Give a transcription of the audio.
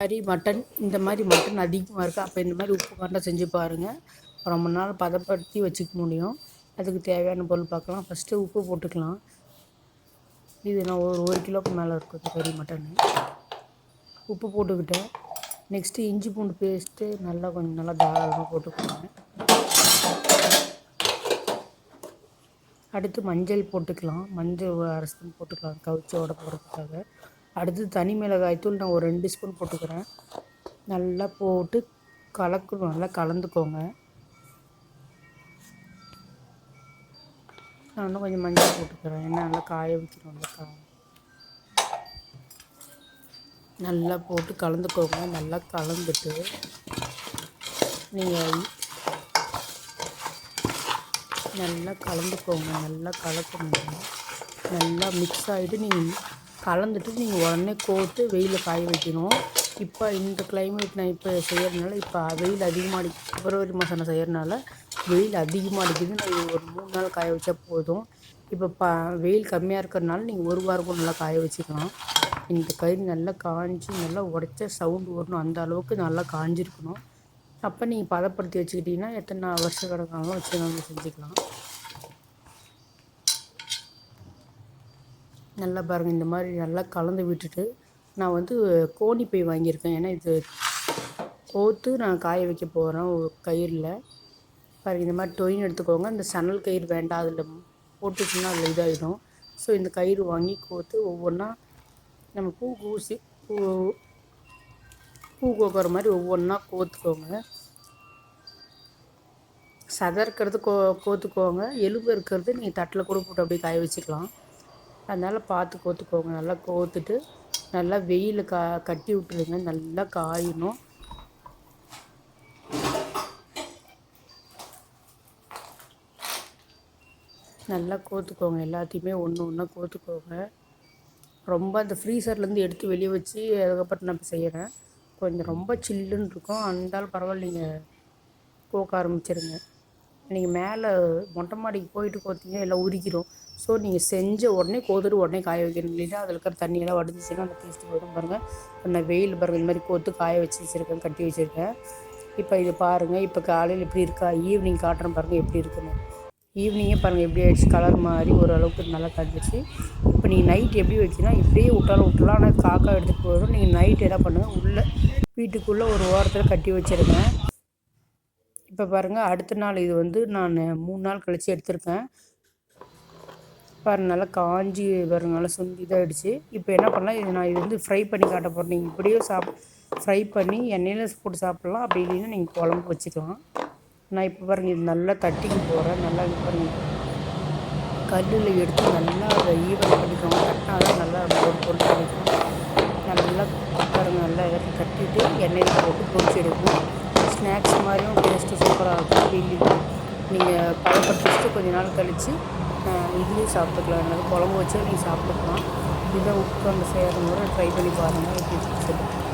கறி மட்டன் இந்த மாதிரி மட்டன் அதிகமாக இருக்குது அப்போ இந்த மாதிரி உப்பு காண்டை செஞ்சு பாருங்கள் ரொம்ப நாள் பதப்படுத்தி வச்சுக்க முடியும். அதுக்கு தேவையான பொருள் பார்க்கலாம். ஃபஸ்ட்டு உப்பு போட்டுக்கலாம். இது நான் ஒரு ஒரு கிலோக்கு மேலே இருக்கும் இந்த கறி மட்டன். உப்பு போட்டுக்கிட்டேன். நெக்ஸ்ட்டு இஞ்சி பூண்டு பேஸ்ட்டு நல்லா கொஞ்சம் நல்லா தாராளமாக போட்டுக்கோங்க. அடுத்து மஞ்சள் போட்டுக்கலாம். மஞ்சள் அரை ஸ்பூன் போட்டுக்கலாம் கவுச்சோட போடுறதுக்காக அடுத்து தனி மிளகாய் தூள் நான் ஒரு ரெண்டு ஸ்பூன் போட்டுக்கிறேன். நல்லா போட்டு கலக்கணும். நல்லா கலந்துக்கோங்க. நான் இன்னும் கொஞ்சம் மஞ்சள் போட்டுக்கிறேன். ஏன்னா நல்லா காய வைக்கணும். நல்லா நல்லா போட்டு கலந்துக்கோங்க. நல்லா கலந்துட்டு நீங்கள் நல்லா கலந்துக்கோங்க. நல்லா கலக்கணும். நல்லா மிக்ஸ் ஆகிட்டு நீங்கள் கலந்துட்டு நீங்கள் உடனே கோர்த்து வெயிலில் காய வைக்கணும். இப்போ இந்த கிளைமேட் நான் இப்போ செய்கிறதுனால இப்போ வெயில் அதிகமாக அடி பிப்ரவரி மாதம் நான் செய்கிறனால வெயில் அதிகமாக அடிக்குது நான் ஒரு மூணு நாள் காய வச்சா போதும். இப்போ ப வெயில் கம்மியாக இருக்கிறனால நீங்கள் ஒரு வாரம் கூட நல்லா காய வச்சுக்கலாம். இந்த கயிறு நல்லா காஞ்சி நல்லா உடச்ச சவுண்டு வரணும் அந்த அளவுக்கு நல்லா காஞ்சிருக்கணும். அப்போ நீங்கள் பதப்படுத்தி வச்சுக்கிட்டிங்கன்னா எத்தனை வருஷ கிடக்காலும் வச்சு நம்ம செஞ்சுக்கலாம். நல்லா பாருங்கள் இந்த மாதிரி நல்லா கலந்து விட்டுட்டு நான் வந்து கோணி பை வாங்கியிருக்கேன். ஏன்னா இது கோத்து நான் காய வைக்க போகிறேன் கயிறில். பாருங்கள் இந்த மாதிரி டொயின் எடுத்துக்கோங்க. இந்த சணல் கயிறு வேண்டாம் அதில் போட்டுச்சுன்னா அதில் இதாகிடும் ஸோ இந்த கயிறு வாங்கி கோத்து ஒவ்வொன்றா நம்ம பூ ஊசி பூ பூ கோக்குற மாதிரி ஒவ்வொன்றா கோத்துக்கோங்க. சதை இருக்கிறது கோ கோத்துக்கோங்க. எலும்பு இருக்கிறது நீங்கள் தட்டில் கூட போட்டு அப்படியே காய வச்சுக்கலாம். அதனால் பார்த்து கோத்துக்கோங்க. நல்லா கோத்துட்டு நல்லா வெயில் கா கட்டி விட்டுருங்க. நல்லா காயணும். நல்லா கோத்துக்கோங்க. எல்லாத்தையுமே ஒன்று ஒன்றா கோத்துக்கோங்க. ரொம்ப அந்த ஃப்ரீசர்லேருந்து எடுத்து வெளியே வச்சு அதுக்கப்புறம் நான் செய்கிறேன் கொஞ்சம் ரொம்ப சில்லுன்னு இருக்கும். அந்தாலும் பரவாயில்ல நீங்கள் கோக்க ஆரம்பிச்சிருங்க. நீங்கள் மேலே மொட்டை மாடிக்கு போயிட்டு கோத்தீங்க எல்லாம் உரிக்கிறோம். ஸோ நீங்கள் செஞ்ச உடனே கோத்துட்டு உடனே காய வைக்கணும். இல்லைன்னா அதில் இருக்கிற தண்ணியெல்லாம் வடிஞ்சிச்சுன்னா அந்த டேஸ்ட்டு போயிடும் பாருங்கள் நான் வெயில் பாருங்கள் இந்த மாதிரி கோத்து காய வச்சு வச்சுருக்கேன் கட்டி வச்சுருக்கேன். இப்போ இது பாருங்கள் இப்போ காலையில் எப்படி இருக்கா? ஈவினிங் காட்டுறேன் பாருங்கள் எப்படி இருக்குன்னு. ஈவினிங்கே பாருங்கள் எப்படி ஆயிடுச்சு? கலர் மாதிரி ஓரளவுக்கு நல்லா கழிச்சு இப்போ நீங்கள் நைட் எப்படி வைக்கணும் இப்படியே விட்டாலும் விட்டலாம் ஆனால் காக்கா எடுத்துகிட்டு போயிடும் நீங்கள் நைட் என்ன பண்ணுங்கள் உள்ளே வீட்டுக்குள்ளே ஒரு ஓரத்தில் கட்டி வச்சுருங்க. இப்போ பாருங்கள் அடுத்த நாள் இது வந்து நான் மூணு நாள் கழித்து எடுத்திருக்கேன் பாருங்க நல்லா காஞ்சி பாருங்க நல்லா சுண்டி இதாகிடுச்சு இப்போ என்ன பண்ணலாம் இது நான் இது வந்து ஃப்ரை பண்ணி காட்ட போகிறேன் நீங்கள் இப்படியோ சாப் ஃப்ரை பண்ணி எண்ணெயில் போட்டு சாப்பிட்லாம். அப்படி இல்லைன்னா நீங்கள் குழம்பு வச்சுக்கலாம். நான் இப்போ பாருங்கள் இது நல்லா தட்டிக்கு போகிறேன் நல்லா இது பாருங்கள் கல்லில் எடுத்து நல்லா அதை ஈவன் பண்ணிக்கோங்க. தட்டினா தான் நல்லா பொருள் பொருள் கிடைக்கும். நல்லா பாருங்கள் நல்லா இடத்துல தட்டிட்டு எண்ணெயில் போட்டு பொரிச்சு எடுக்கணும் ஸ்நாக்ஸ் மாதிரியும் டேஸ்ட்டு சூப்பராக இருக்கும். அப்படி நீங்கள் பழப்படுத்தி வச்சுட்டு கொஞ்ச நாள் கழித்து இதுலேயும் சாப்பிட்டுக்கலாம். என்னது குழம்பு வச்சு நீங்கள் சாப்பிட்டுக்கலாம். இதை உட்காந்து செய்கிற முறை ட்ரை பண்ணி பாருங்கள் எப்படி சொல்லுங்கள்